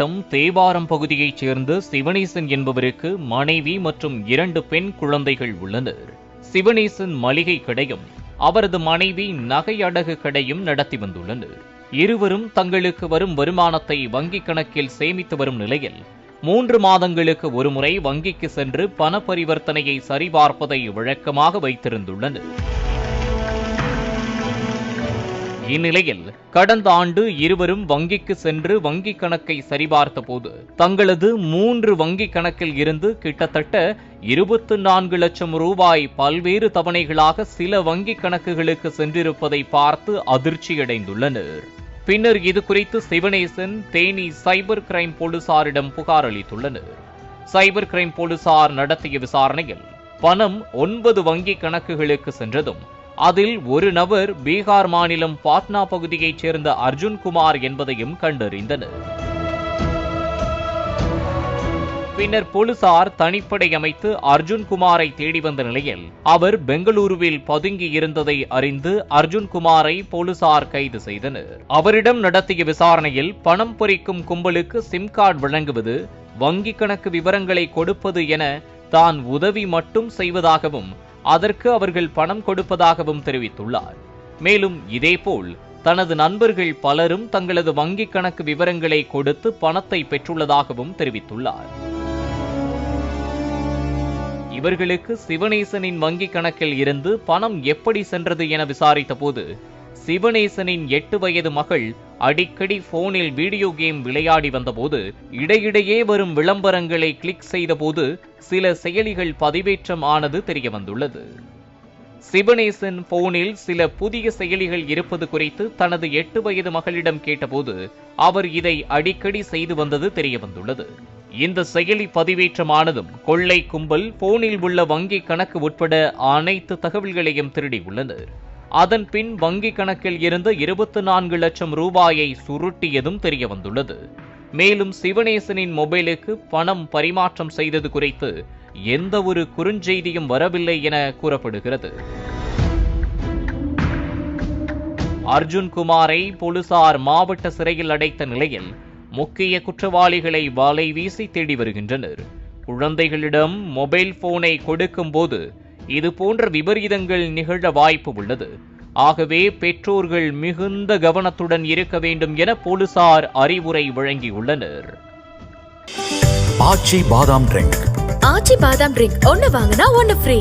மாவட்டம் தேவாரம் பகுதியைச் சேர்ந்த சிவனேசன் என்பவருக்கு மனைவி மற்றும் இரண்டு பெண் குழந்தைகள் உள்ளனர். சிவனேசன் மளிகை கடையும் அவரது மனைவி நகை அடகு கடையும் நடத்தி வந்துள்ளனர். இருவரும் தங்களுக்கு வரும் வருமானத்தை வங்கிக் கணக்கில் சேமித்து வரும் நிலையில் மூன்று மாதங்களுக்கு ஒருமுறை வங்கிக்கு சென்று பண பரிவர்த்தனையை சரிபார்ப்பதை வழக்கமாக வைத்திருந்துள்ளனர். இந்நிலையில் கடந்த ஆண்டு இருவரும் வங்கிக்கு சென்று வங்கிக் கணக்கை சரிபார்த்த போது தங்களது மூன்று வங்கிக் கணக்கில் இருந்து கிட்டத்தட்ட இருபத்தி நான்கு லட்சம் ரூபாய் பல்வேறு தவணைகளாக சில வங்கிக் கணக்குகளுக்கு சென்றிருப்பதை பார்த்து அதிர்ச்சியடைந்துள்ளனர். பின்னர் இது குறித்து சிவனேசன் தேனி சைபர் கிரைம் போலீசாரிடம் புகார் அளித்துள்ளனர். சைபர் கிரைம் போலீசார் நடத்திய விசாரணையில் பணம் ஒன்பது வங்கி கணக்குகளுக்கு சென்றதும் அதில் ஒரு நபர் பீகார் மாநிலம் பாட்னா பகுதியைச் சேர்ந்த அர்ஜுன் குமார் என்பதையும் கண்டறிந்தனர். பின்னர் போலீசார் தனிப்படை அமைத்து அர்ஜுன் குமாரை தேடி வந்த நிலையில் அவர் பெங்களூருவில் பதுங்கி இருந்ததை அறிந்து அர்ஜுன் குமாரை போலீசார் கைது செய்தனர். அவரிடம் நடத்திய விசாரணையில் பணம் பறிக்கும் கும்பலுக்கு சிம் கார்டு வழங்குவது வங்கி கணக்கு விவரங்களை கொடுப்பது என தான் உதவி மட்டும் செய்வதாகவும் அதற்கு அவர்கள் பணம் கொடுப்பதாகவும் தெரிவித்துள்ளார். மேலும் இதேபோல் தனது நண்பர்கள் பலரும் தங்களது வங்கிக் கணக்கு விவரங்களை கொடுத்து பணத்தை பெற்றுள்ளதாகவும் தெரிவித்துள்ளார். இவர்களுக்கு சிவனேசனின் வங்கிக் கணக்கில் இருந்து பணம் எப்படி சென்றது என விசாரித்த போது சிவனேசனின் எட்டு வயது மகள் அடிக்கடி போனில் வீடியோ கேம் விளையாடி வந்தபோது இடையிடையே வரும் விளம்பரங்களை கிளிக் செய்தபோது சில செயலிகள் பதிவேற்றம் ஆனது தெரியவந்துள்ளது. சிவனேசன் போனில் சில புதிய செயலிகள் இருப்பது குறித்து தனது எட்டு வயது மகளிடம் கேட்டபோது அவர் இதை அடிக்கடி செய்து வந்தது தெரியவந்துள்ளது. இந்த செயலி பதிவேற்றமானதும் கொள்ளை கும்பல் போனில் உள்ள வங்கி கணக்கு உட்பட அனைத்து தகவல்களையும் திருடியுள்ளனர் அதன் பின் வங்கி கணக்கில் இருந்த இருபத்தி நான்கு லட்சம் ரூபாயை சுருட்டியதும் தெரிய வந்துள்ளது மேலும் சிவனேசனின் மொபைலுக்கு பணம் பரிமாற்றம் செய்தது குறித்து எந்த ஒரு குறுஞ்செய்தியும் வரவில்லை என கூறப்படுகிறது. அர்ஜுன் குமாரை போலீசார் மாவட்ட சிறையில் அடைத்த நிலையில் முக்கிய குற்றவாளிகளை வலை வீசி தேடி வருகின்றனர். குழந்தைகளிடம் மொபைல் போனை கொடுக்கும் போது இது போன்ற விபரீதங்கள் நிகழ வாய்ப்பு உள்ளது. ஆகவே பெற்றோர்கள் மிகுந்த கவனத்துடன் இருக்க வேண்டும் என போலீசார் அறிவுரை வழங்கியுள்ளனர். ஆச்சி பாதாம் ட்ரிங்க். ஆச்சி பாதாம் ட்ரிங்க் ஒன்னு வாங்கினா ஒன்னு ஃப்ரீ.